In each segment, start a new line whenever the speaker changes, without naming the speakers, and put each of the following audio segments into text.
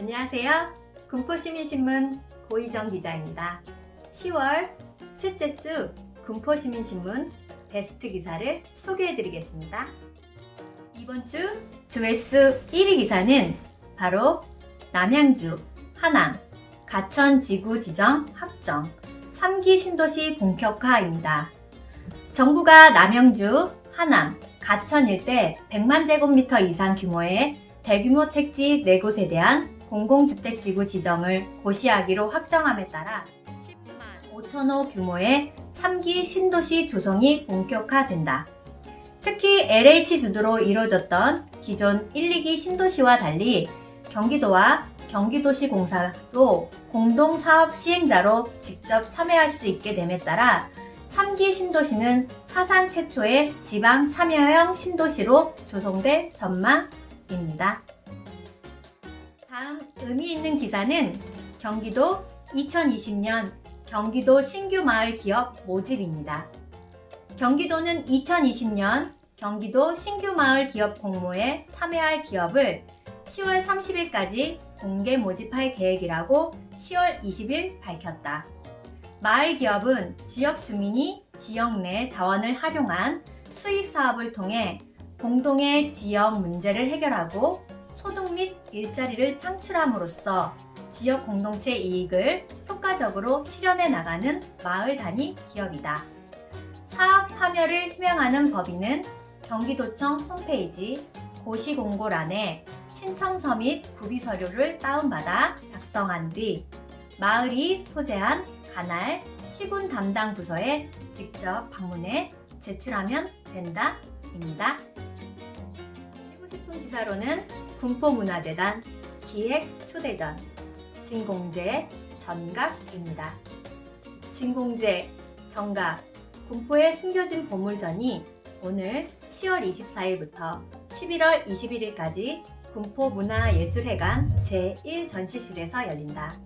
안녕하세요. 군포시민신문 고희정 기자입니다. 10월 셋째 주 군포시민신문 베스트 기사를 소개해드리겠습니다. 이번 주 조회수 1위 기사는 바로 남양주, 하남, 가천 지구 지정 확정, 3기 신도시 본격화입니다. 정부가 남양주, 하남, 가천 일대 100만 제곱미터 이상 규모의 대규모 택지 4곳에 대한 공공주택지구 지정을 고시하기로 확정함에 따라 10만 5천호 규모의 3기 신도시 조성이 본격화된다. 특히 LH 주도로 이루어졌던 기존 1, 2기 신도시와 달리 경기도와 경기도시공사도 공동 사업 시행자로 직접 참여할 수 있게 됨에 따라 3기 신도시는 사상 최초의 지방 참여형 신도시로 조성될 전망입니다. 다음 의미 있는 기사는 경기도 2020년 경기도 신규 마을 기업 모집입니다. 경기도는 2020년 경기도 신규 마을 기업 공모에 참여할 기업을 10월 30일까지 공개 모집할 계획이라고 10월 20일 밝혔다. 마을 기업은 지역 주민이 지역 내 자원을 활용한 수익 사업을 통해 공동의 지역 문제를 해결하고 소득 및 일자리를 창출함으로써 지역 공동체 이익을 효과적으로 실현해 나가는 마을 단위 기업이다. 사업 참여를 희망하는 법인은 경기도청 홈페이지 고시공고란에 신청서 및 구비 서류를 다운받아 작성한 뒤 마을이 소재한 관할 시군 담당 부서에 직접 방문해 제출하면 된다입니다. 하고 싶은 기사로는 군포문화재단 기획 초대전 진공제 전각입니다. 진공제 전각 군포에 숨겨진 보물전이 오늘 10월 24일부터 11월 21일까지 군포문화예술회관 제1전시실에서 열린다.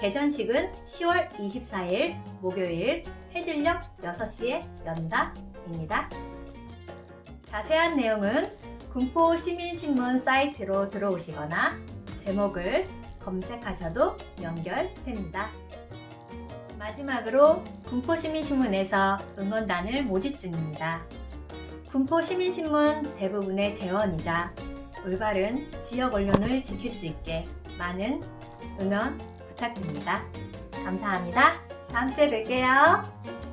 개전식은 10월 24일 목요일 해질녘 6시에 연다입니다. 자세한 내용은 군포 시민신문 사이트로 들어오시거나 제목을 검색하셔도 연결됩니다. 마지막으로 군포시민신문에서 응원단을 모집 중입니다. 군포시민신문 대부분의 재원이자 올바른 지역 언론을 지킬 수 있게 많은 응원 부탁드립니다. 감사합니다. 다음 주에 뵐게요.